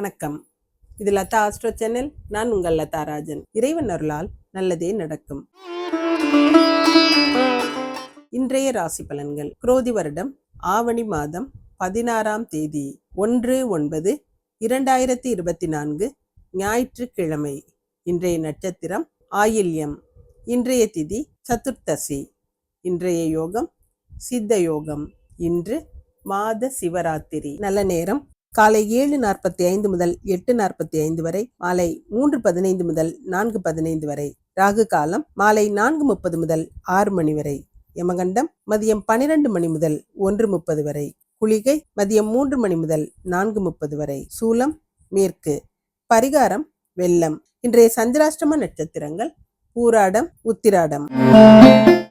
வணக்கம். இது Latha astro channel. நான் உங்கள் லதா ராஜன். இறைவன் அருளால் நல்லதே நடக்கும். இன்றைய ராசி பலன்கள். குரோதி வருடம் ஆவணி மாதம் பதினாறாம் தேதி ஒன்று ஒன்பது இரண்டாயிரத்தி இருபத்தி நான்கு ஞாயிற்றுக்கிழமை. இன்றைய நட்சத்திரம் ஆயில்யம். இன்றைய திதி சதுர்த்தசி. இன்றைய யோகம் சித்த யோகம். இன்று மாத சிவராத்திரி. நல்ல நேரம் காலை ஏழு நாற்பத்தி ஐந்து முதல் எட்டு நாற்பத்தி ஐந்து வரை மாலை மூன்று பதினைந்து முதல் நான்கு பதினைந்து வரை ராகு காலம் மாலை நான்கு முப்பது முதல் ஆறு மணி வரை யமகண்டம் மதியம் பனிரெண்டு மணி முதல் ஒன்று முப்பது வரை குளிகை மதியம் மூன்று மணி முதல் நான்கு முப்பது வரை சூலம் மேற்கு பரிகாரம் வெள்ளம் இன்றைய சந்திராஷ்டம நட்சத்திரங்கள் பூராடம் உத்திராடம்.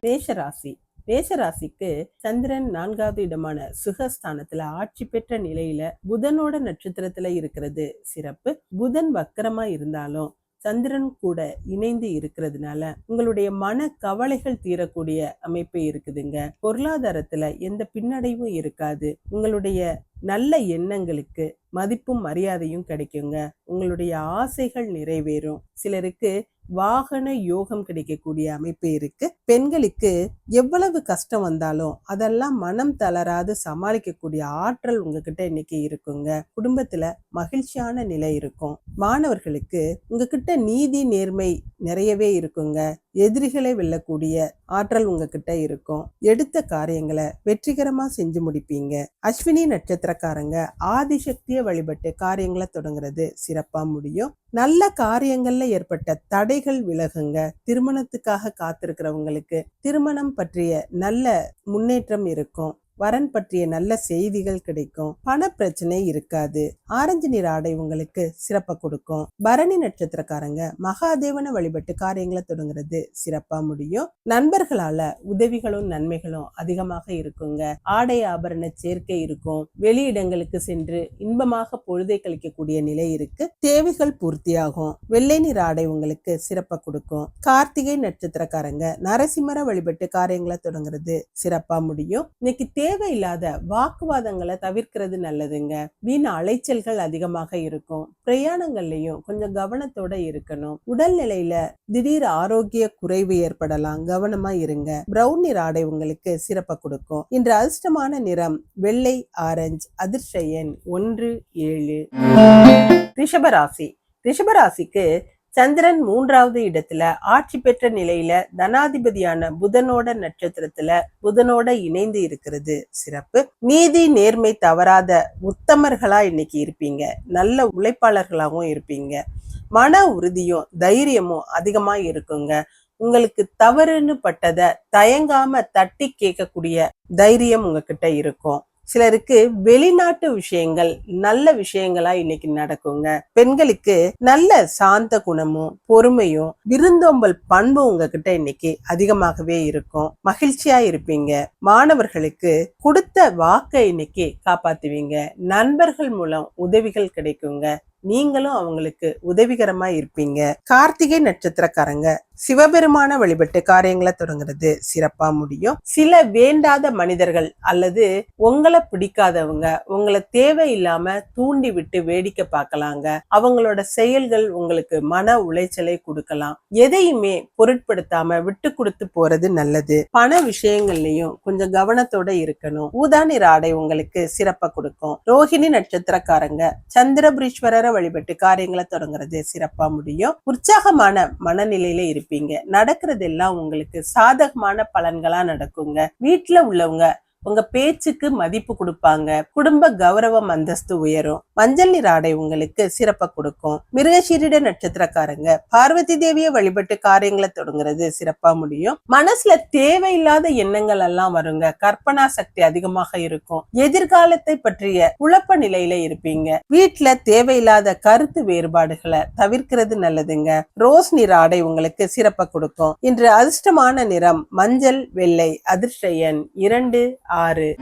மேஷராசி. மேசராசிக்கு சந்திரன் நான்காவது இடமான சுகஸ்தானத்துல ஆட்சி பெற்ற நிலையில புதனோட நட்சத்திரத்துல இருக்கிறது சிறப்பு. புதன் வக்கரமா இருந்தாலும் சந்திரன் கூட இணைந்து இருக்கிறதுனால உங்களுடைய மன கவலைகள் தீரக்கூடிய அமைப்பு இருக்குதுங்க. பொருளாதாரத்துல எந்த பின்னடைவும் இருக்காது. உங்களுடைய நல்ல எண்ணங்களுக்கு மதிப்பும் மரியாதையும் கிடைக்குங்க. உங்களுடைய ஆசைகள் நிறைவேறும். சிலருக்கு வாகன யோகம் கிடைக்கக்கூடிய அமைப்பு இருக்கு. பெண்களுக்கு எவ்வளவு கஷ்டம் வந்தாலும் அதெல்லாம் மனம் தளராது சமாளிக்கக்கூடிய ஆற்றல் உங்ககிட்ட இன்னைக்கு இருக்குங்க. குடும்பத்துல மகிழ்ச்சியான நிலை இருக்கும். மாணவர்களுக்கு உங்ககிட்ட நீதி நேர்மை நிறையவே இருக்குங்க. எதிரிகளை வெல்லக்கூடிய ஆற்றல் உங்ககிட்ட இருக்கும். எடுத்த காரியங்களை வெற்றிகரமா செஞ்சு முடிப்பீங்க. அஸ்வினி நட்சத்திரக்காரங்க ஆதிசக்தியை வழிபட்டு காரியங்களை தொடங்குறது சிறப்பா முடியும். நல்ல காரியங்கள்ல ஏற்பட்ட தடைகள் விலகுங்க. திருமணத்துக்காக காத்திருக்கிறவங்களுக்கு திருமணம் பற்றிய நல்ல முன்னேற்றம் இருக்கும். வரன் பற்றிய நல்ல செய்திகள் கிடைக்கும். பண பிரச்சனை இருக்காது. ஆரஞ்சு நிற ஆடை உங்களுக்கு சிறப்பை கொடுக்கும். பரணி நட்சத்திரக்காரங்க மகாதேவனை வழிபட்டு காரியங்களை தொடங்குறது சிறப்பா முடியும். நண்பர்களால உதவிகளும் நன்மைகளும் அதிகமாக இருக்குங்க. ஆடை ஆபரண சேர்க்கை இருக்கும். வெளியிடங்களுக்கு சென்று இன்பமாக பொழுதை கழிக்கக்கூடிய நிலை இருக்கு. தேவைகள் பூர்த்தியாகும். வெள்ளை நிற ஆடை உங்களுக்கு சிறப்பை கொடுக்கும். கார்த்திகை நட்சத்திரக்காரங்க நரசிம்மரை வழிபட்டு காரியங்களை தொடங்குறது சிறப்பா முடியும். இன்னைக்கு தேவையில்லாத வாக்குவாதங்களை தவிர்க்கிறது நல்லதுங்க. வீண் அலைச்சல்கள் அதிகமாக இருக்கும். பிரயாணங்கள்லயும் கொஞ்சம் கவனத்தோட இருக்கணும். உடல்நிலையில திடீர் ஆரோக்கிய குறைவு ஏற்படலாம். கவனமா இருங்க. பிரவுன் நிற ஆடை உங்களுக்கு சிறப்பை கொடுக்கும். இன்று அதிர்ஷ்டமான நிறம் வெள்ளை ஆரஞ்சு அதிர்ஷ்ட எண் ஒன்று ஏழு. ரிஷபராசி ரிஷபராசிக்கு சந்திரன் மூன்றாவது இடத்துல ஆட்சி பெற்ற நிலையில தனாதிபதியான புதனோட நட்சத்திரத்துல புதனோட இணைந்து இருக்கிறது. சிறப்பு. நீதி நேர்மை தவறாத உத்தமர்களா இன்னைக்கு இருப்பீங்க. நல்ல உழைப்பாளர்களாகவும் இருப்பீங்க. மன உறுதியும் தைரியமும் அதிகமா இருக்குங்க. உங்களுக்கு தவறுன்னு பட்டதை தயங்காம தட்டி கேட்கக்கூடிய தைரியம் உங்ககிட்ட இருக்கும். சிலருக்கு வெளிநாட்டு விஷயங்கள் நல்ல விஷயங்களா இன்னைக்கு நடக்குங்க. பெண்களுக்கு நல்ல சாந்த குணமும் பொறுமையும் விருந்தோம்பல் பண்பு உங்ககிட்ட இன்னைக்கு அதிகமாகவே இருக்கும். மகிழ்ச்சியா இருப்பீங்க. மாணவர்களுக்கு கொடுத்த வாக்கை இன்னைக்கு காப்பாத்துவீங்க. நண்பர்கள் மூலம் உதவிகள் கிடைக்குங்க. நீங்களும் அவங்களுக்கு உதவிகரமா இருப்பீங்க. கார்த்திகை நட்சத்திரக்காரங்க சிவபெருமான வழிபட்டு காரியங்களை தொடங்குறது சிறப்பா முடியும். சில வேண்டாத மனிதர்கள் அல்லது உங்களை பிடிக்காதவங்க உங்களை தேவையில்லாம தூண்டி விட்டு வேடிக்கை பார்க்கலாங்க. அவங்களோட செயல்கள் உங்களுக்கு மன உளைச்சலை கொடுக்கலாம். எதையுமே பொருட்படுத்தாம விட்டு கொடுத்து போறது நல்லது. பண விஷயங்கள்லயும் கொஞ்சம் கவனத்தோட இருக்கணும். ஊதானிற ஆடை உங்களுக்கு சிறப்பா கொடுக்கும். ரோஹிணி நட்சத்திரக்காரங்க சந்திரபுரீஸ்வரரை வழிபட்டு காரியங்களை தொடங்குறது சிறப்பா முடியும். உற்சாகமான மனநிலையில இருப்பீங்க. நடக்கிறது எல்லாம் உங்களுக்கு சாதகமான பலன்களா நடக்குங்க. வீட்டுல உள்ளவங்க உங்க பேச்சுக்கு மதிப்பு கொடுப்பாங்க. குடும்ப கௌரவம் அந்தஸ்து உயரும். மஞ்சள் நிற ஆடை உங்களுக்கு சிறப்பை கொடுக்கும். மிருகசீரிட நட்சத்திரக்காரங்க பார்வதி தேவியை வழிபட்டு காரியங்களை தொடங்குறது சிறப்பா முடியும். மனசுல தேவையில்லாத எண்ணங்கள் எல்லாம் வருங்க. கற்பனா சக்தி அதிகமாக இருக்கும். எதிர்காலத்தை பற்றிய குழப்ப நிலையில இருப்பீங்க. வீட்டுல தேவையில்லாத கருத்து வேறுபாடுகளை தவிர்க்கிறது நல்லதுங்க. ரோஸ் நிற ஆடை உங்களுக்கு சிறப்பை கொடுக்கும். இன்று அதிர்ஷ்டமான நிறம் மஞ்சள் வெள்ளை அதிர்ஷ்ட எண் இரண்டு ஆறு.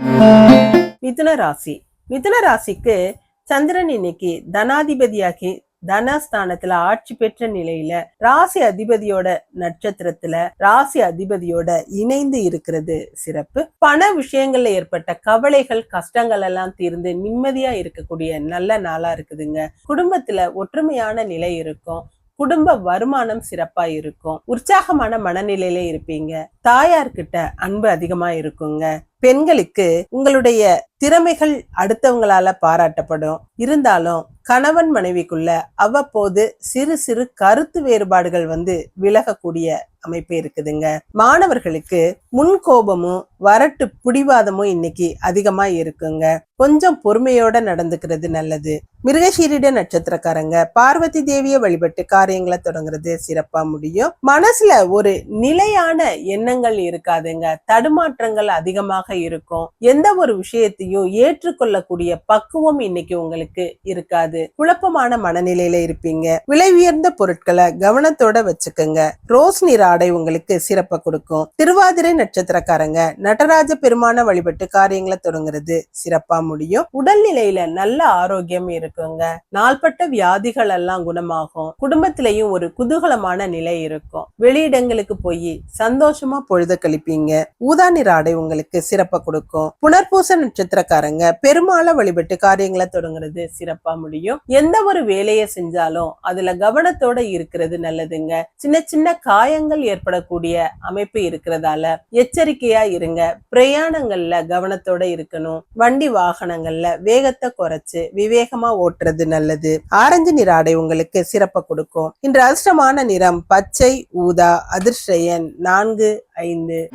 மிதுன ராசி. மிதுன ராசிக்கு சந்திரன் இன்னைக்கு தனாதிபதியாகி தனஸ்தானத்துல ஆட்சி பெற்ற நிலையில ராசி அதிபதியோட நட்சத்திரத்துல ராசி அதிபதியோட இணைந்து இருக்கிறது சிறப்பு. பண விஷயங்கள்ல ஏற்பட்ட கவலைகள் கஷ்டங்கள் எல்லாம் தீர்ந்து நிம்மதியா இருக்கக்கூடிய நல்ல நாளா இருக்குதுங்க. குடும்பத்துல ஒற்றுமையான நிலை இருக்கும். குடும்ப வருமானம் சிறப்பா இருக்கும். உற்சாகமான மனநிலையில இருப்பீங்க. தாயார்கிட்ட அன்பு அதிகமா இருக்குங்க. பெண்களுக்கு உங்களுடைய திறமைகள் அடுத்தவங்களால பாராட்டப்படும். இருந்தாலும் கணவன் மனைவிக்குள்ள அவ்வப்போது சிறு சிறு கருத்து வேறுபாடுகள் வந்து விலகக்கூடிய அமைப்பு இருக்குதுங்க. மாணவர்களுக்கு முன்கோபமும் வரட்டு பிடிவாதமும் இன்னைக்கு அதிகமா இருக்குங்க. கொஞ்சம் பொறுமையோட நடந்துக்கிறது நல்லது. மிருகசீரிட நட்சத்திரக்காரங்க பார்வதி தேவிய வழிபட்டு காரியங்களை தொடங்குறது சிறப்பா முடியும். மனசுல ஒரு நிலையான எண்ணங்கள் இருக்காதுங்க. தடுமாற்றங்கள் அதிகமாக இருக்கும். எந்த ஒரு விஷயத்தையும் ஏற்றுக்கொள்ளக்கூடிய பக்குவம் இன்னைக்கு உங்களுக்கு இருக்காது. குழப்பமான மனநிலையில இருப்பீங்க. விலை உயர்ந்த பொருட்களை கவனத்தோட வச்சுக்கோங்க. ரோஸ் நிற ஆடை உங்களுக்கு சிறப்பை கொடுக்கும். திருவாதிரை நட்சத்திரக்காரங்க நடராஜ பெருமான வழிபட்டு காரியங்களை தொடங்குறது சிறப்பா முடியும். உடல்நிலையில நல்ல ஆரோக்கியம் இருக்குங்க. நாள்பட்ட வியாதிகள் எல்லாம் குணமாகும். குடும்பத்திலையும் ஒரு குதூகலமான நிலை இருக்கும். வெளியிடங்களுக்கு போய் சந்தோஷமா பொழுத கழிப்பீங்க. ஊதா நிற ஆடை உங்களுக்கு சிறப்பு கொடுக்கும். புனர்பூச நட்சத்திரக்காரங்க பெருமாளை வழிபட்டு காரியங்களை தொடங்குறது சிறப்பா முடியும். எந்த ஒரு வேலையை செஞ்சாலும் அதுல கவனத்தோட இருக்கிறது நல்லதுங்க. சின்ன சின்ன காயங்கள் ஏற்படக்கூடிய அமைப்பு இருக்கிறதால எச்சரிக்கையா இருங்க. பிரயாணங்கள்ல கவனத்தோட இருக்கணும். வண்டி வாகனங்கள்ல வேகத்தை குறைச்சு விவேகமா ஓட்டுறது நல்லது. ஆரஞ்சு நிற ஆடை உங்களுக்கு சிறப்பை கொடுக்கும். இன்று அதிர்ஷ்டமான நிறம் பச்சை ஊதா அதிர்ஷ்டயன் நான்கு ஐந்து.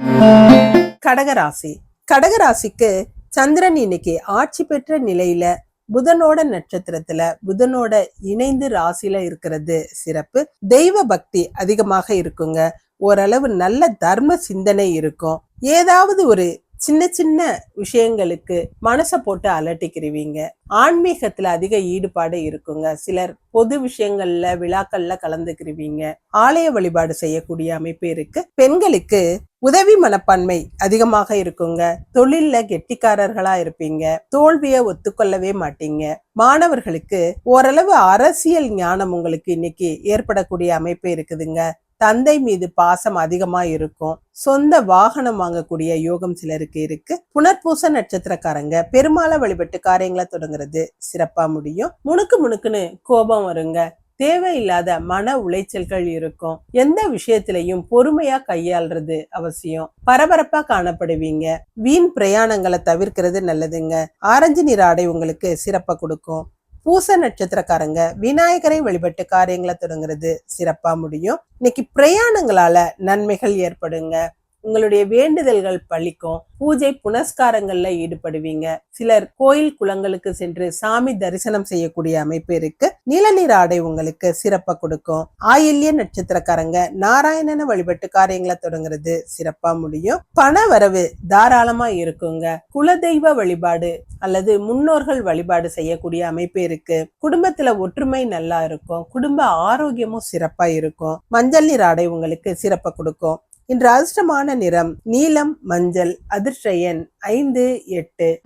கடகராசி. கடகராசிக்கு சந்திரன் இன்னைக்கு ஆட்சி பெற்ற நிலையில புதனோட நட்சத்திரத்துல புதனோட இணைந்து ராசியில இருக்கிறது சிறப்பு. தெய்வ பக்தி அதிகமாக இருக்குங்க. ஓரளவு நல்ல தர்ம சிந்தனை இருக்கும். ஏதாவது ஒரு சின்ன சின்ன விஷயங்களுக்கு மனசை போட்டு அலட்டிக்கிருவீங்க. ஆன்மீகத்துல அதிக ஈடுபாடு இருக்குங்க. சிலர் பொது விஷயங்கள்ல விழாக்கள்ல கலந்துக்கிருவீங்க. ஆலய வழிபாடு செய்யக்கூடிய அமைப்பு இருக்கு. பெண்களுக்கு உதவி மனப்பான்மை அதிகமாக இருக்குங்க. தொழில்ல கெட்டிக்காரர்களா இருப்பீங்க. தோல்வியை ஒத்துக்கொள்ளவே மாட்டீங்க. மாணவர்களுக்கு ஓரளவு அரசியல் ஞானம் உங்களுக்கு இன்னைக்கு ஏற்படக்கூடிய அமைப்பு இருக்குதுங்க. தந்தை மீது பாசம் அதிகமா இருக்கும். சொந்த வாகனம் வாங்கக்கூடிய யோகம் சிலருக்கு இருக்கு. புனர்பூச நட்சத்திரக்காரங்க பெருமாளை வழிபட்டு காரியங்களை தொடங்குறது சிறப்பா முடியும். முணுக்கு முணுக்குன்னு கோபம் வருங்க. தேவையில்லாத மன உளைச்சல்கள் இருக்கும். எந்த விஷயத்திலையும் பொறுமையா கையாள்றது அவசியம். பரபரப்பா காணப்படுவீங்க. வீண் பிரயாணங்களை தவிர்க்கிறது நல்லதுங்க. ஆரஞ்சு நிற ஆடை உங்களுக்கு சிறப்பை கொடுக்கும். பூச நட்சத்திரக்காரங்க விநாயகரை வழிபட்டு காரியங்களை தொடங்குறது சிறப்பா முடியும். இன்னைக்கு பிரயாணங்களால நன்மைகள் ஏற்படுங்க. உங்களுடைய வேண்டுதல்கள் பழிக்கும். பூஜை புனஸ்காரங்கள்ல ஈடுபடுவீங்க. சிலர் கோயில் குளங்களுக்கு சென்று சாமி தரிசனம் செய்யக்கூடிய அமைப்பு இருக்கு. நீலநீர் ஆடை உங்களுக்கு சிறப்பா கொடுக்கும். ஆயில்ய நட்சத்திரக்காரங்க நாராயணன வழிபட்டு காரியங்களை தொடங்குறது சிறப்பா முடியும். பண வரவு தாராளமா இருக்குங்க. குலதெய்வ வழிபாடு அல்லது முன்னோர்கள் வழிபாடு செய்யக்கூடிய அமைப்பு இருக்கு. குடும்பத்துல ஒற்றுமை நல்லா இருக்கும். குடும்ப ஆரோக்கியமும் சிறப்பா இருக்கும். மஞ்சள் நீர் ஆடை உங்களுக்கு சிறப்பை கொடுக்கும். இன்று அதிர்ஷ்டமான நிறம் நீலம் மஞ்சள் அதிர்ஷ்ட எண் ஐந்து எட்டு.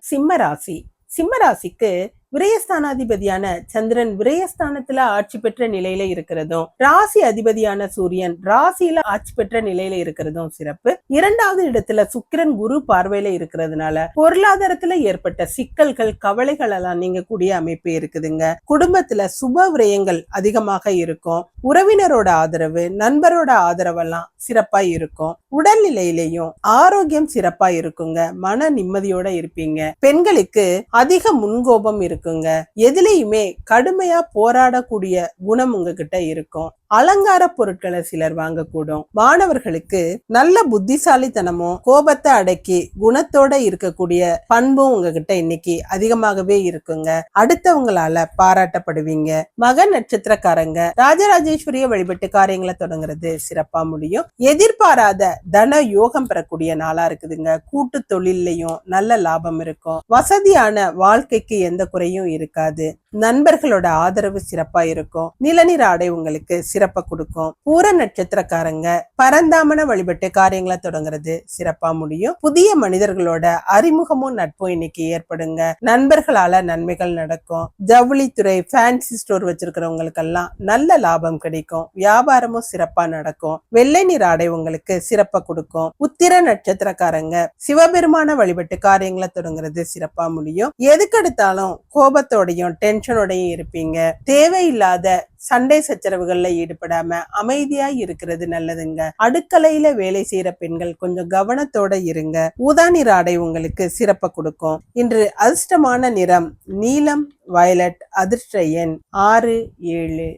சிம்ம ராசி. சிம்ம ராசிக்கு விரயஸ்தானாதிபதியான சந்திரன் விரயஸ்தானத்துல ஆட்சி பெற்ற நிலையில இருக்கிறதும் ராசி அதிபதியான சூரியன் ராசியில ஆட்சி பெற்ற நிலையில இருக்கிறதும் சிறப்பு. இரண்டாவது இடத்துல சுக்கிரன் குரு பார்வையில இருக்கிறதுனால பொருளாதாரத்துல ஏற்பட்ட சிக்கல்கள் கவலைகள் எல்லாம் நீங்க கூடிய அமைப்பு இருக்குதுங்க. குடும்பத்துல சுப விரயங்கள் அதிகமாக இருக்கும். உறவினரோட ஆதரவு நண்பரோட ஆதரவெல்லாம் சிறப்பா இருக்கும். உடல்நிலையிலையும் ஆரோக்கியம் சிறப்பா இருக்குங்க. மன நிம்மதியோட இருப்பீங்க. பெண்களுக்கு அதிக முன்கோபம் இருக்குங்க. எதுலேயுமே கடுமையா போராடக்கூடிய குணம் உங்ககிட்ட இருக்கும். அலங்கார பொருட்களை சிலர் வாங்கக்கூடும். மாணவர்களுக்கு நல்ல புத்திசாலித்தனமும் கோபத்தை அடக்கி குணத்தோட இருக்கக்கூடிய பண்பும் உங்ககிட்ட இன்னைக்கு அதிகமாகவே இருக்குங்க. அடுத்தவங்களால பாராட்டப்படுவீங்க. மக நட்சத்திரக்காரங்க ராஜராஜேஸ்வரிய வழிபட்டு காரியங்களை தொடங்குறது சிறப்பா முடியும். எதிர்பாராத தன யோகம் பெறக்கூடிய நாளா இருக்குதுங்க. கூட்டு தொழில்லையும் நல்ல லாபம் இருக்கும். வசதியான வாழ்க்கைக்கு எந்த குறையும் இருக்காது. நண்பர்களோட ஆதரவு சிறப்பா இருக்கும். நிலநீர் ஆடை உங்களுக்கு சிறப்பை கொடுக்கும். பூர நட்சத்திரக்காரங்க பரந்தாமன வழிபட்டு காரியங்களை தொடங்குறது சிறப்பா முடியும். புதிய மனிதர்களோட அறிமுகமும் நட்பும் இன்னைக்கு ஏற்படுங்க. நண்பர்களால நன்மைகள் நடக்கும். ஜவுளித்துறை ஃபேன்சி ஸ்டோர் வச்சிருக்கிறவங்களுக்கெல்லாம் நல்ல லாபம் கிடைக்கும். வியாபாரமும் சிறப்பா நடக்கும். வெள்ளை நீர் ஆடை உங்களுக்கு சிறப்பை கொடுக்கும். உத்திர நட்சத்திரக்காரங்க சிவபெருமான வழிபட்டு காரியங்களை தொடங்குறது சிறப்பா முடியும். எதுக்கெடுத்தாலும் கோபத்தோடையும் டென்ஷனோடையும் இருப்பீங்க. தேவையில்லாத சண்டை சச்சரவுகள்ல ஈடுபடாம அமைதியா இருக்கிறது நல்லதுங்க. அடுக்கலையில வேலை செய்யற பெண்கள் கொஞ்சம் கவனத்தோட இருங்க. ஊதா நிற ஆடை உங்களுக்கு சிறப்ப கொடுக்கும். இன்று அதிர்ஷ்டமான நிறம் நீலம் வயலட் அதிர்ஷ்ட எண் ஆறு ஏழு.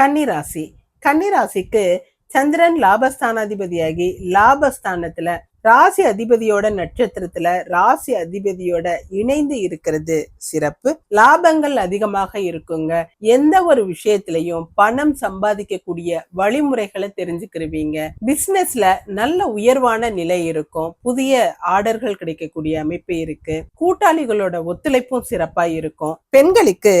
கன்னிராசி. கன்னிராசிக்கு சந்திரன் லாபஸ்தானாதிபதியாகி லாபஸ்தானத்துல ராசி அதிபதியோட நட்சத்திரத்துல ராசி அதிபதியோட இணைந்து இருக்கிறது சிறப்பு. லாபங்கள் அதிகமாக இருக்குங்க. எந்த ஒரு விஷயத்திலையும் பணம் சம்பாதிக்கக்கூடிய வழிமுறைகளை தெரிஞ்சுக்கிருவீங்க. பிசினஸ்ல நல்ல உயர்வான நிலை இருக்கும். புதிய ஆர்டர்கள் கிடைக்கக்கூடிய அமைப்பு இருக்கு. கூட்டாளிகளோட ஒத்துழைப்பும் சிறப்பா இருக்கும். பெண்களுக்கு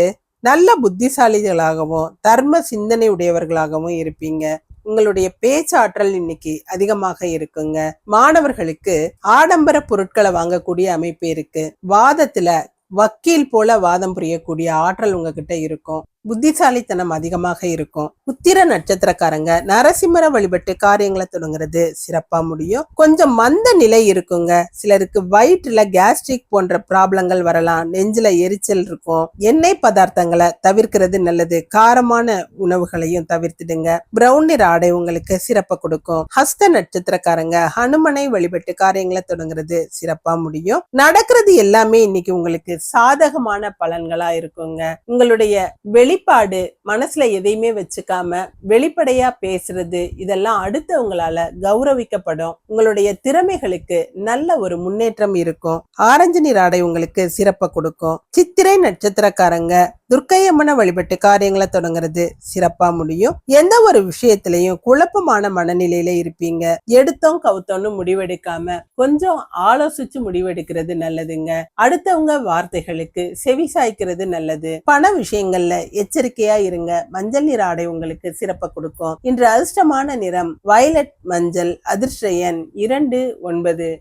நல்ல புத்திசாலிகளாகவும் தர்ம சிந்தனை உடையவர்களாகவும் இருப்பீங்க. உங்களுடைய பேச்சாற்றல் இன்னைக்கு அதிகமாக இருக்குங்க. மாணவர்களுக்கு ஆடம்பர பொருட்களை வாங்கக்கூடிய அமைப்பு இருக்கு. வாதத்துல வக்கீல் போல வாதம் புரியக்கூடிய ஆற்றல் உங்ககிட்ட இருக்கும். புத்திசாலித்தனம் அதிகமாக இருக்கும். உத்திர நட்சத்திரக்காரங்க நரசிம்மர வழிபட்டு காரியங்களை தொடங்குறது சிறப்பா முடியும். கொஞ்சம் மந்த நிலை இருக்குங்க. சிலருக்கு வயிற்றுல கேஸ்ட்ரிக் போன்ற ப்ராப்ளங்கள் வரலாம். நெஞ்சில எரிச்சல் இருக்கும். எண்ணெய் பதார்த்தங்களை தவிர்க்கிறது நல்லது. காரமான உணவுகளையும் தவிர்த்துடுங்க. பிரவுன் நிற ஆடை உங்களுக்கு சிறப்பை கொடுக்கும். ஹஸ்த நட்சத்திரக்காரங்க ஹனுமனை வழிபட்டு காரியங்களை தொடங்குறது சிறப்பா முடியும். நடக்கிறது எல்லாமே இன்னைக்கு உங்களுக்கு சாதகமான பலன்களா இருக்குங்க. உங்களுடைய வெளி வெளிப்பாடு மனசுல எதையுமே வச்சுக்காம வெளிப்படையா பேசுறது இதெல்லாம் அடுத்தவங்களால கௌரவிக்கப்படும். உங்களுடைய திறமைகளுக்கு நல்ல ஒரு முன்னேற்றம் இருக்கும். ஆரஞ்சு நிற ஆடை உங்களுக்கு சிறப்பை கொடுக்கும். சித்திரை நட்சத்திரக்காரங்க துர்க்கையம்மனை வழிபட்டு காரியங்களை தொடங்குறது சிறப்பா முடியும். எந்த ஒரு விஷயத்திலையும் குழப்பமான மனநிலையில இருப்பீங்க. எடுத்தோம் கவுத்தோம்னு முடிவெடுக்காம கொஞ்சம் ஆலோசிச்சு முடிவெடுக்கிறது நல்லதுங்க. அடுத்தவங்க வார்த்தைகளுக்கு செவி சாய்க்கிறது நல்லது. பண விஷயங்கள்ல எச்சரிக்கையா இருங்க. மஞ்சள் நிற ஆடை உங்களுக்கு சிறப்பை கொடுக்கும். இன்று அதிர்ஷ்டமான நிறம் வயலட் மஞ்சள் அதிர்ஷ்ட எண் இரண்டு ஒன்பது.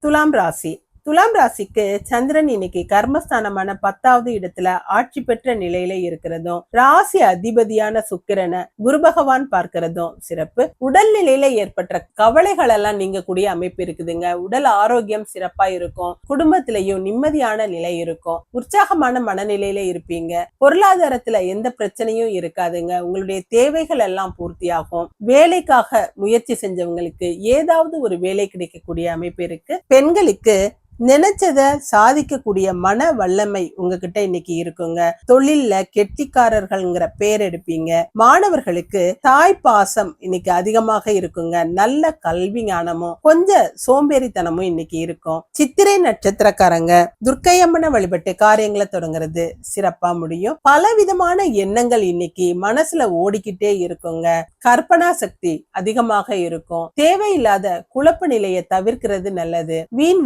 துலாம் ராசி. துலாம் ராசிக்கு சந்திரன் இன்னைக்கு கர்மஸ்தானமான பத்தாவது இடத்துல ஆட்சி பெற்ற நிலையில இருக்கிறதும் ராசி அதிபதியான சுக்கிரனை குரு பகவான் பார்க்கிறதும் சிறப்பு. உடல் நிலையில ஏற்பட்ட கவலைகள் எல்லாம் நீங்கக்கூடிய அமைப்பு இருக்குதுங்க. உடல் ஆரோக்கியம் சிறப்பா இருக்கும். குடும்பத்திலையும் நிம்மதியான நிலை இருக்கும். உற்சாகமான மனநிலையில இருப்பீங்க. பொருளாதாரத்துல எந்த பிரச்சனையும் இருக்காதுங்க. உங்களுடைய தேவைகள் எல்லாம் பூர்த்தியாகும். வேலைக்காக முயற்சி செஞ்சவங்களுக்கு ஏதாவது ஒரு வேலை கிடைக்கக்கூடிய அமைப்பு இருக்கு. பெண்களுக்கு நினைச்சத சாதிக்கக்கூடிய மன வல்லமை உங்ககிட்ட இன்னைக்கு இருக்குங்க. தொழில்ல கெட்டிக்காரர்கள்ங்கிற பேர் எடுப்பீங்க. மாணவர்களுக்கு தாய் பாசம் இன்னைக்கு அதிகமாக இருக்குங்க. நல்ல கல்வி ஞானமும் கொஞ்சம் சோம்பேறித்தனமும் இன்னைக்கு இருக்கும். சித்திரை நட்சத்திரக்காரங்க துர்க்கையம்மனை வழிபட்டு காரியங்களை தொடங்குறது சிறப்பா முடியும். பல விதமான எண்ணங்கள் இன்னைக்கு மனசுல ஓடிக்கிட்டே இருக்குங்க. கற்பனா சக்தி அதிகமாக இருக்கும். தேவையில்லாத குழப்ப நிலையை தவிர்க்கிறது நல்லது. வீண்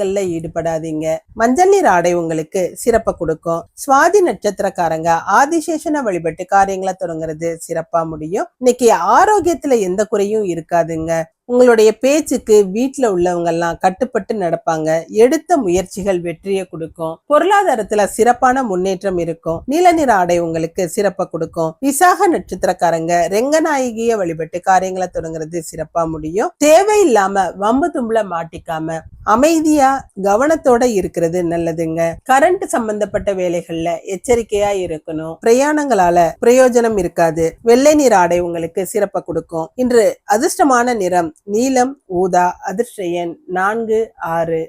வாக்குவாதங்கள்ல ஈடுபடாதீங்க. மஞ்சள் நீர் ஆடை உங்களுக்கு சிறப்பை கொடுக்கும். சுவாதி நட்சத்திரக்காரங்க ஆதிசேஷனை வழிபட்டு காரியங்களை தொடங்குறது சிறப்பா முடியும். இன்னைக்கு ஆரோக்கியத்துல எந்த குறையும் இருக்காதுங்க. உங்களுடைய பேச்சுக்கு வீட்டில் உள்ளவங்க எல்லாம் கட்டுப்பட்டு நடப்பாங்க. எடுத்த முயற்சிகள் வெற்றியை கொடுக்கும். பொருளாதாரத்துல சிறப்பான முன்னேற்றம் இருக்கும். நீல நிற ஆடை உங்களுக்கு சிறப்பை கொடுக்கும். விசாக நட்சத்திரக்காரங்க ரெங்கநாயகிய வழிபட்டு காரியங்களை தொடங்குறது சிறப்பா முடியும். தேவையில்லாம வம்பு தும்புல மாட்டிக்காம அமைதியா கவனத்தோட இருக்கிறது நல்லதுங்க. கரண்ட் சம்பந்தப்பட்ட வேலைகள்ல எச்சரிக்கையா இருக்கணும். பிரயாணங்களால பிரயோஜனம் இருக்காது. வெள்ளை நிற ஆடை உங்களுக்கு சிறப்பை கொடுக்கும். இன்று அதிர்ஷ்டமான நிறம் நீலம் ஊதா அதிர்ஷயன் நான்கு ஆறு.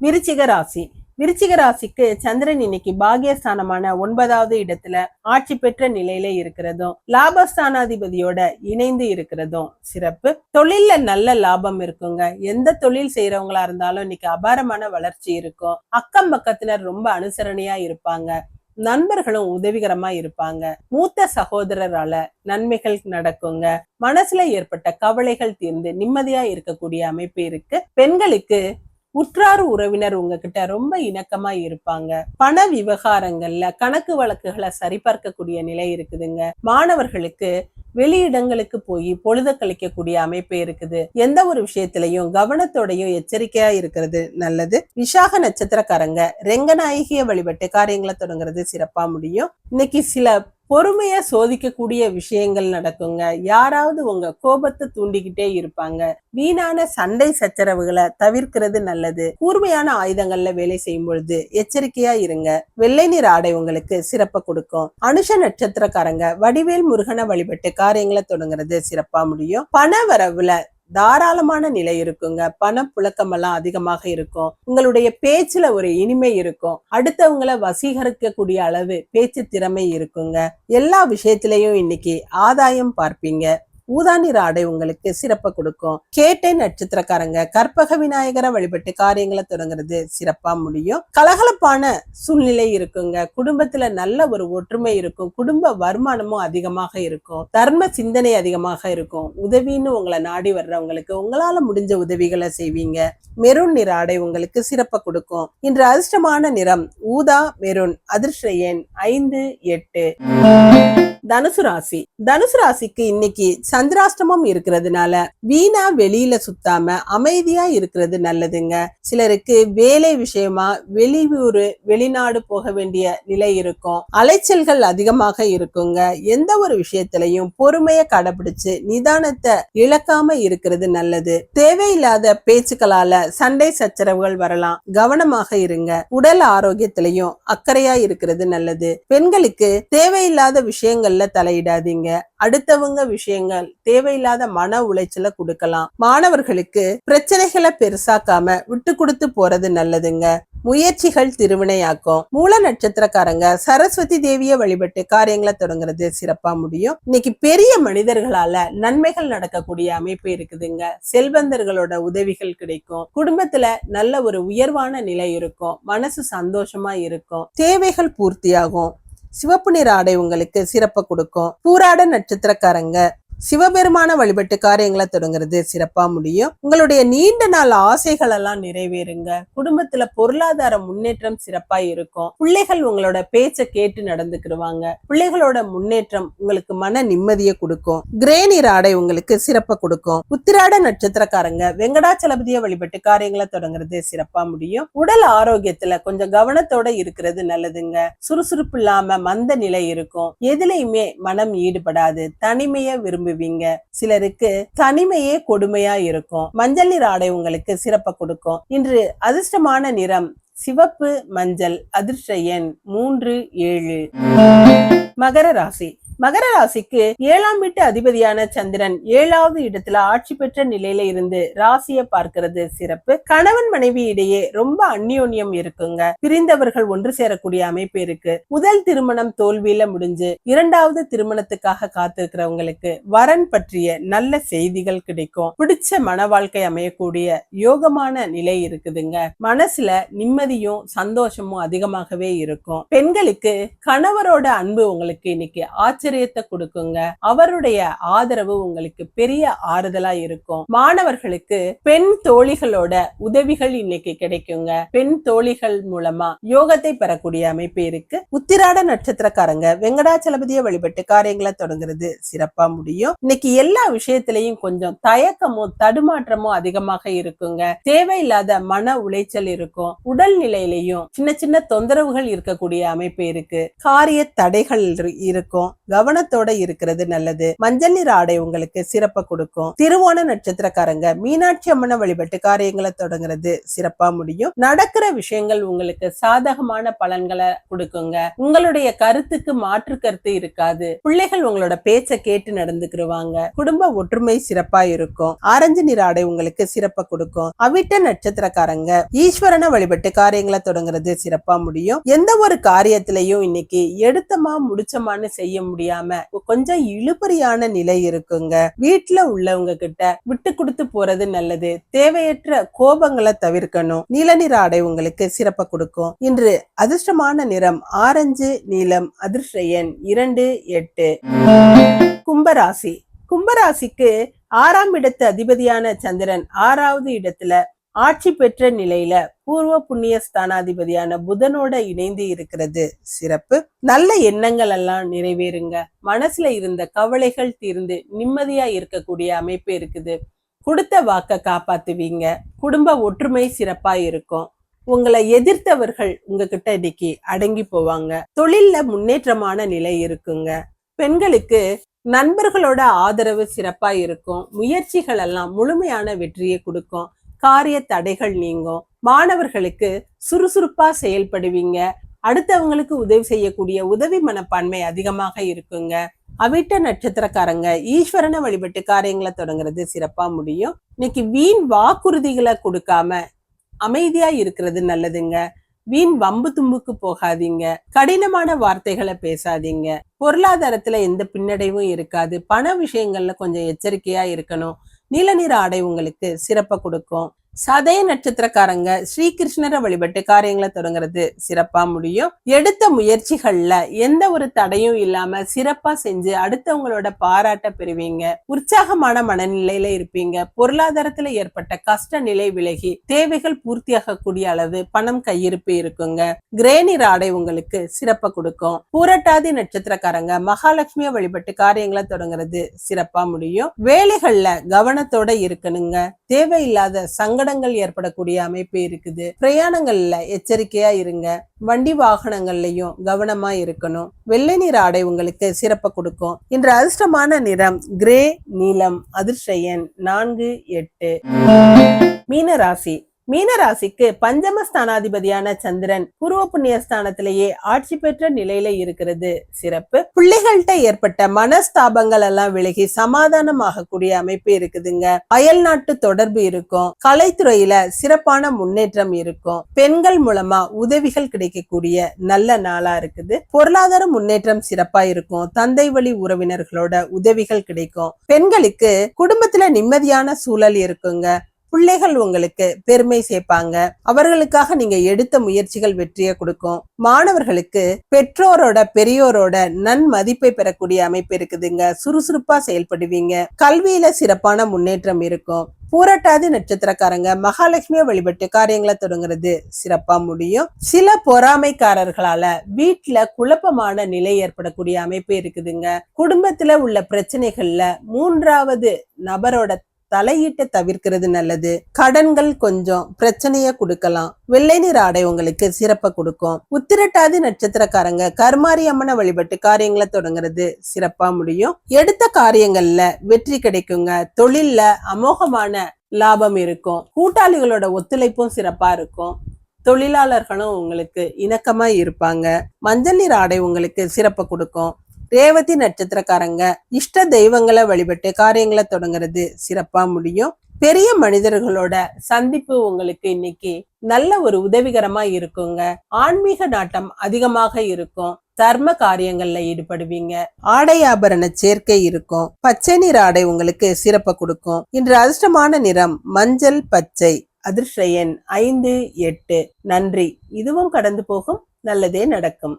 விருச்சிக ராசி. விருச்சிக ராசிக்கு சந்திரன் இன்னைக்கு பாகியஸ்தானமான ஒன்பதாவது இடத்துல ஆட்சி பெற்ற நிலையில இருக்கிறதும் லாபஸ்தானாதிபதியோட இணைந்து இருக்கிறதும் சிறப்பு. தொழில்ல நல்ல லாபம் இருக்குங்க. எந்த தொழில் செய்யறவங்களா இருந்தாலும் இன்னைக்கு அபாரமான வளர்ச்சி இருக்கும். அக்கம் பக்கத்தினர் ரொம்ப அனுசரணையா இருப்பாங்க. நண்பர்களும் உதவிகரமா இருப்பாங்க. மூத்த சகோதரரால நன்மைகள் நடக்குங்க. மனசுல ஏற்பட்ட கவலைகள் தீர்ந்து நிம்மதியா இருக்கக்கூடிய அமைப்பு இருக்கு. பெண்களுக்கு உற்றார் உறவினர் உங்ககிட்ட ரொம்ப இணக்கமா இருப்பாங்க. பண விவகாரங்கள்ல கணக்கு வழக்குகளை சரிபார்க்கக்கூடிய நிலை இருக்குதுங்க. மாணவர்களுக்கு வெளியிடங்களுக்கு போய் பொழுத கழிக்கக்கூடிய அமைப்பு இருக்குது. எந்த ஒரு விஷயத்திலையும் கவனத்தோடையும் எச்சரிக்கையா இருக்கிறது நல்லது. விசாக நட்சத்திரக்காரங்க ரெங்கநாயகிய வழிபட்டு காரியங்களை தொடங்குறது சிறப்பா முடியும். இன்னைக்கு சில பொறுமையா சோதிக்கக்கூடிய விஷயங்கள் நடக்குங்க. யாராவது உங்க கோபத்தை தூண்டிக்கிட்டே இருப்பாங்க. வீணான சண்டை சச்சரவுகளை தவிர்க்கிறது நல்லது. கூர்மையான ஆயுதங்கள்ல வேலை செய்யும் பொழுது எச்சரிக்கையா இருங்க. வெள்ளை நிற ஆடை உங்களுக்கு சிறப்ப கொடுக்கும். அனுஷ நட்சத்திரக்காரங்க வடிவேல் முருகனை வழிபட்டு காரியங்களை தொடங்குறது சிறப்பா முடியும். பண வரவுல தாராளமான நிலை இருக்குங்க. பணப்புழக்கம் எல்லாம் அதிகமாக இருக்கும். உங்களுடைய பேச்சுல ஒரு இனிமை இருக்கும். அடுத்தவங்களை வசீகரிக்கக்கூடிய அளவு பேச்சு திறமை இருக்குங்க. எல்லா விஷயத்திலையும் இன்னைக்கு ஆதாயம் பார்ப்பீங்க. ஊதா நிற ஆடை உங்களுக்கு சிறப்பை கொடுக்கும். கேட்டை நட்சத்திரக்காரங்க கற்பக விநாயகரை வழிபட்டு காரியங்களை தொடங்குறது சிறப்பா முடியும். கலகலப்பான சூழ்நிலை இருக்குங்க. குடும்பத்துல நல்ல ஒரு ஒற்றுமை இருக்கும். குடும்ப வருமானமும் அதிகமாக இருக்கும். தர்ம சிந்தனை அதிகமாக இருக்கும். உதவின்னு உங்களை நாடி வர்றவங்களுக்கு உங்களால முடிஞ்ச உதவிகளை செய்வீங்க. மெரூன் நிற ஆடை உங்களுக்கு சிறப்பை கொடுக்கும். இன்று அதிர்ஷ்டமான நிறம் ஊதா மெரூன். அதிர்ஷ்ட எண் ஐந்து எட்டு. தனுசு ராசி. தனுசு ராசிக்கு இன்னைக்கு சந்திராஷ்டமம் இருக்கிறதுனால வீணா வெளியில சுத்தாம அமைதியா இருக்கிறது நல்லதுங்க. சிலருக்கு வேலை விஷயமா வெளியூர் வெளிநாடு போக வேண்டிய நிலை இருக்கும். அலைச்சல்கள் அதிகமாக இருக்குங்க. எந்த ஒரு விஷயத்திலையும் பொறுமைய கடைபிடிச்சு நிதானத்தை இழக்காம இருக்கிறது நல்லது. தேவையில்லாத பேச்சுக்களால சண்டை சச்சரவுகள் வரலாம். கவனமாக இருங்க. உடல் ஆரோக்கியத்திலையும் அக்கறையா இருக்கிறது நல்லது. பெண்களுக்கு தேவையில்லாத விஷயங்கள் விஷயங்கள்ல தலையிடாதீங்க. அடுத்தவங்க விஷயங்கள் தேவையில்லாத மன உளைச்சல கொடுக்கலாம். மாணவர்களுக்கு பிரச்சனைகளை பெருசாக்காம விட்டு கொடுத்து போறது நல்லதுங்க. முயற்சிகள் திருவினையாக்கும். மூல நட்சத்திரக்காரங்க சரஸ்வதி தேவிய வழிபட்டு காரியங்களை தொடங்குறது சிறப்பா முடியும். இன்னைக்கு பெரிய மனிதர்களால நன்மைகள் நடக்கக்கூடிய அமைப்பு இருக்குதுங்க. செல்வந்தர்களோட உதவிகள் கிடைக்கும். குடும்பத்துல நல்ல ஒரு உயர்வான நிலை இருக்கும். மனசு சந்தோஷமா இருக்கும். தேவைகள் பூர்த்தியாகும். சிவப்பு நிற ஆடை உங்களுக்கு சிறப்பை கொடுக்கும். பூராட நட்சத்திரக்காரங்க சிவபெருமான வழிபட்டு காரியங்களை தொடங்குறது சிறப்பா முடியும். உங்களுடைய நீண்ட நாள் ஆசைகள் எல்லாம் நிறைவேறுங்க. குடும்பத்துல பொருளாதார முன்னேற்றம் சிறப்பா இருக்கும். பிள்ளைகள் உங்களோட பேச்ச கேட்டு நடந்துக்கிடுவாங்க. பிள்ளைகளோட முன்னேற்றம் உங்களுக்கு மன நிம்மதியை கொடுக்கும். கிரேனிர் ஆடை உங்களுக்கு சிறப்பை கொடுக்கும். உத்திராட நட்சத்திரக்காரங்க வெங்கடாச்சலபதிய வழிபட்டு காரியங்களை தொடங்குறது சிறப்பா முடியும். உடல் ஆரோக்கியத்துல கொஞ்சம் கவனத்தோட இருக்கிறது நல்லதுங்க. சுறுசுறுப்பு இல்லாம மந்த நிலை இருக்கும். எதுலையுமே மனம் ஈடுபடாது. தனிமைய விரும்புவீங்க சிலருக்கு தனிமையே கொடுமையா இருக்கும். மஞ்சள் நிற ஆடை உங்களுக்கு சிறப்பை கொடுக்கும். இன்று அதிர்ஷ்டமான நிறம் சிவப்பு மஞ்சள் அதிர்ஷ்ட எண் மூன்று ஏழு. மகர ராசி. மகர ராசிக்கு ஏழாம் வீட்டு அதிபதியான சந்திரன் ஏழாவது இடத்துல ஆட்சி பெற்ற நிலையில இருந்து ராசிய பார்க்கிறது சிறப்பு. கணவன் மனைவி இடையே ரொம்ப அந்யோன்யம் இருக்குங்க. பிரிந்தவர்கள் ஒன்று சேரக்கூடிய அமைப்பு இருக்கு. முதல் திருமணம் தோல்வியில முடிஞ்சு இரண்டாவது திருமணத்துக்காக காத்திருக்கிறவங்களுக்கு வரன் பற்றிய நல்ல செய்திகள் கிடைக்கும். பிடிச்ச மன வாழ்க்கை அமையக்கூடிய யோகமான நிலை இருக்குதுங்க. மனசுல நிம்மதியும் சந்தோஷமும் அதிகமாகவே இருக்கும். பெண்களுக்கு கணவரோட அன்பு உங்களுக்கு இன்னைக்கு ஆச்சரியத்தை கொடுக்குங்க. அவருடைய ஆதரவு உங்களுக்கு பெரிய ஆறுதலா இருக்கும். மாணவர்களுக்கு பெண் தோழிகளோட உதவிகள் இன்னைக்கு கிடைக்குங்க. பெண் தோழிகள் மூலமா யோகத்தை பெறக்கூடிய அமைப்பு இருக்கு. உத்திராட நட்சத்திரக்காரங்க வெங்கடாச்சலபதியை வழிபட்டு காரியங்களை தொடங்குறது சிறப்பா முடியும். இன்னைக்கு எல்லா விஷயத்திலையும் கொஞ்சம் தயக்கமும் தடுமாற்றமும் அதிகமாக இருக்குங்க. தேவையில்லாத மன உளைச்சல் இருக்கும். உடல் நிலையிலையும் சின்ன சின்ன தொந்தரவுகள் இருக்கக்கூடிய அமைப்பு இருக்கு. காரிய தடைகள் இருக்கும். கவனத்தோட இருக்கிறது நல்லது. மஞ்சள் நிற ஆடை உங்களுக்கு சிறப்ப கொடுக்கும். திருவோண நட்சத்திரக்காரங்க மீனாட்சி அம்மனை வழிபட்டு காரியங்களை தொடங்குறது சிறப்பா முடியும். நடக்கிற விஷயங்கள் உங்களுக்கு சாதகமான பலன்களை கொடுக்குங்க. உங்களுடைய கருத்துக்கு மாற்று கருத்து இருக்காது. பிள்ளைகள் உங்களோட பேச்ச கேட்டு நடந்துக்கிருவாங்க. குடும்ப ஒற்றுமை சிறப்பா இருக்கும். ஆரஞ்சு நிற ஆடை உங்களுக்கு சிறப்ப கொடுக்கும். அவிட்ட நட்சத்திரக்காரங்க ஈஸ்வரனை வழிபட்டு காரியங்களை தொடங்குறது சிறப்பா முடியும். எந்த ஒரு காரியத்திலையும் இன்னைக்கு எடுத்தமா முடிச்சமான்னு செய்ய முடியும் கொஞ்சம் இழுபறியான நிலை இருக்குங்க. வீட்டுல உள்ளவங்க கிட்ட விட்டு கொடுத்து போறது நல்லது. தேவையற்ற கோபங்களை தவிர்க்கணும். நீல நிற ஆடை உங்களுக்கு சிறப்பை கொடுக்கும். இன்று அதிர்ஷ்டமான நிறம் ஆரஞ்சு நீலம் அதிர்ஷ்ட எண் இரண்டு எட்டு. கும்பராசி. கும்பராசிக்கு ஆறாம் இடத்து அதிபதியான சந்திரன் ஆறாவது இடத்துல ஆட்சி பெற்ற நிலையில பூர்வ புண்ணிய ஸ்தானாதிபதியான புதனோட இணைந்து இருக்கிறது. சிறப்பு. நல்ல எண்ணங்கள் எல்லாம் நிறைவேறுங்க. மனசுல இருந்த கவலைகள் தீர்ந்து நிம்மதியா இருக்கக்கூடிய அமைப்பு இருக்குது. கொடுத்த வாக்க காப்பாத்துவீங்க. குடும்ப ஒற்றுமை சிறப்பா இருக்கும். உங்களை எதிர்த்தவர்கள் உங்ககிட்ட இன்னைக்கு அடங்கி போவாங்க. தொழில்ல முன்னேற்றமான நிலை இருக்குங்க. பெண்களுக்கு நண்பர்களோட ஆதரவு சிறப்பா இருக்கும். முயற்சிகள் எல்லாம் முழுமையான வெற்றியை கொடுக்கும். காரிய தடைகள் நீங்கும். மாணவர்களுக்கு சுறுசுறுப்பா செயல்படுவீங்க. அடுத்தவங்களுக்கு உதவி செய்யக்கூடிய உதவி மனப்பான்மை அதிகமாக இருக்குங்க. அவிட்ட நட்சத்திரக்காரங்க ஈஸ்வரனை வழிபட்டு காரியங்களை தொடங்குறது சிறப்பா முடியும். இன்னைக்கு வீண் வாக்குறுதிகளை கொடுக்காம அமைதியா இருக்கிறது நல்லதுங்க. வீண் வம்பு தும்புக்கு போகாதீங்க. கடினமான வார்த்தைகளை பேசாதீங்க. பொருளாதாரத்துல எந்த பின்னடைவும் இருக்காது. பண விஷயங்கள்ல கொஞ்சம் எச்சரிக்கையா இருக்கணும். நீல நிற ஆடை உங்களுக்கு சிறப்பை கொடுக்கும். சதய நட்சத்திரக்காரங்க ஸ்ரீகிருஷ்ணரை வழிபட்டு காரியங்களை தொடங்குறது சிறப்பா முடியும். எடுத்த முயற்சிகள்ல எந்த ஒரு தடையும் இல்லாம சிறப்பா செஞ்சு அடுத்தவங்களோட பாராட்ட பெறுவீங்க. உற்சாகமான மனநிலையில இருப்பீங்க. பொருளாதாரத்துல ஏற்பட்ட கஷ்ட நிலை விலகி தேவைகள் பூர்த்தியாக கூடிய அளவு பணம் கையிருப்பு இருக்குங்க. கிரேனிர் ஆடை உங்களுக்கு சிறப்பை கொடுக்கும். பூரட்டாதி நட்சத்திரக்காரங்க மகாலட்சுமியை வழிபட்டு காரியங்களை தொடங்குறது சிறப்பா முடியும். வேலைகள்ல கவனத்தோட இருக்கணுங்க. தேவையில்லாத சங்க சங்கடங்கள் ஏற்படக்கூடிய அமைப்பு இருக்குது. பிரயாணங்கள்ல எச்சரிக்கையா இருங்க. வண்டி வாகனங்கள்லயும் கவனமா இருக்கணும். வெள்ளை நிற ஆடை உங்களுக்கு சிறப்பை கொடுக்கும். இன்று அதிர்ஷ்டமான நிறம் கிரே நீலம் அதிர்ஷயன் நான்கு எட்டு. மீன ராசி. மீனராசிக்கு பஞ்சம ஸ்தானாதிபதியான சந்திரன் பூர்வ புண்ணிய ஸ்தானத்திலேயே ஆட்சி பெற்ற நிலையில இருக்கிறது. சிறப்பு. பிள்ளைகள்கிட்ட ஏற்பட்ட மனஸ்தாபங்கள் எல்லாம் விலகி சமாதானமாகக்கூடிய அமைப்பு இருக்குதுங்க. அயல் நாட்டு தொடர்பு இருக்கும். கலைத்துறையில சிறப்பான முன்னேற்றம் இருக்கும். பெண்கள் மூலமா உதவிகள் கிடைக்கக்கூடிய நல்ல நாளா இருக்குது. பொருளாதார முன்னேற்றம் சிறப்பா இருக்கும். தந்தை வழி உறவினர்களோட உதவிகள் கிடைக்கும். பெண்களுக்கு குடும்பத்துல நிம்மதியான சூழல் இருக்குங்க. பிள்ளைகள் உங்களுக்கு பெருமை சேர்ப்பாங்க. அவர்களுக்காக நீங்க எடுத்த முயற்சிகள் வெற்றியை கொடுக்கும். மாணவர்களுக்கு பெற்றோரோட பெரியோரோட நன்மதிப்பை பெறக்கூடிய அமைப்பு இருக்குதுங்க. சுறுசுறுப்பா செயல்படுவீங்க. கல்வியில சிறப்பான முன்னேற்றம் இருக்கும். பூரட்டாதி நட்சத்திரக்காரங்க மகாலட்சுமியை வழிபட்டு காரியங்களை தொடங்குறது சிறப்பா முடியும். சில பொறாமைக்காரர்களால வீட்டுல குழப்பமான நிலை ஏற்படக்கூடிய அமைப்பு இருக்குதுங்க. குடும்பத்துல உள்ள பிரச்சனைகள்ல மூன்றாவது நபரோட தலையீட்டை தவிர்க்கிறது நல்லது. கடன்கள் கொஞ்சம் பிரச்சனைய கொடுக்கலாம். வெள்ளை நிற ஆடை உங்களுக்கு சிறப்பை கொடுக்கும். உத்திரட்டாதி நட்சத்திரக்காரங்க கருமாரி அம்மனை வழிபட்டு காரியங்களை தொடங்குறது சிறப்பா முடியும். எடுத்த காரியங்கள்ல வெற்றி கிடைக்குங்க. தொழில்ல அமோகமான லாபம் இருக்கும். கூட்டாளிகளோட ஒத்துழைப்பும் சிறப்பா இருக்கும். தொழிலாளர்களும் உங்களுக்கு இணக்கமா இருப்பாங்க. மஞ்சள் நீர் ஆடை உங்களுக்கு சிறப்பை கொடுக்கும். ரேவதி நட்சத்திரக்காரங்க இஷ்ட தெய்வங்களை வழிபட்டு காரியங்களை தொடங்குறது சிறப்பா முடியும். பெரிய மனிதர்களோட சந்திப்பு உங்களுக்கு இன்னைக்கு நல்ல ஒரு உதவிகரமா இருக்குங்க. ஆன்மீக நாட்டம் அதிகமாக இருக்கும். தர்ம காரியங்கள்ல ஈடுபடுவீங்க. ஆடை ஆபரண சேர்க்கை இருக்கும். பச்சை நிற ஆடை உங்களுக்கு சிறப்பை கொடுக்கும். இன்று அதிர்ஷ்டமான நிறம் மஞ்சள் பச்சை. அதிர்ஷ்ட எண் ஐந்து எட்டு. நன்றி. இதுவும் கடந்து போகும். நல்லதே நடக்கும்.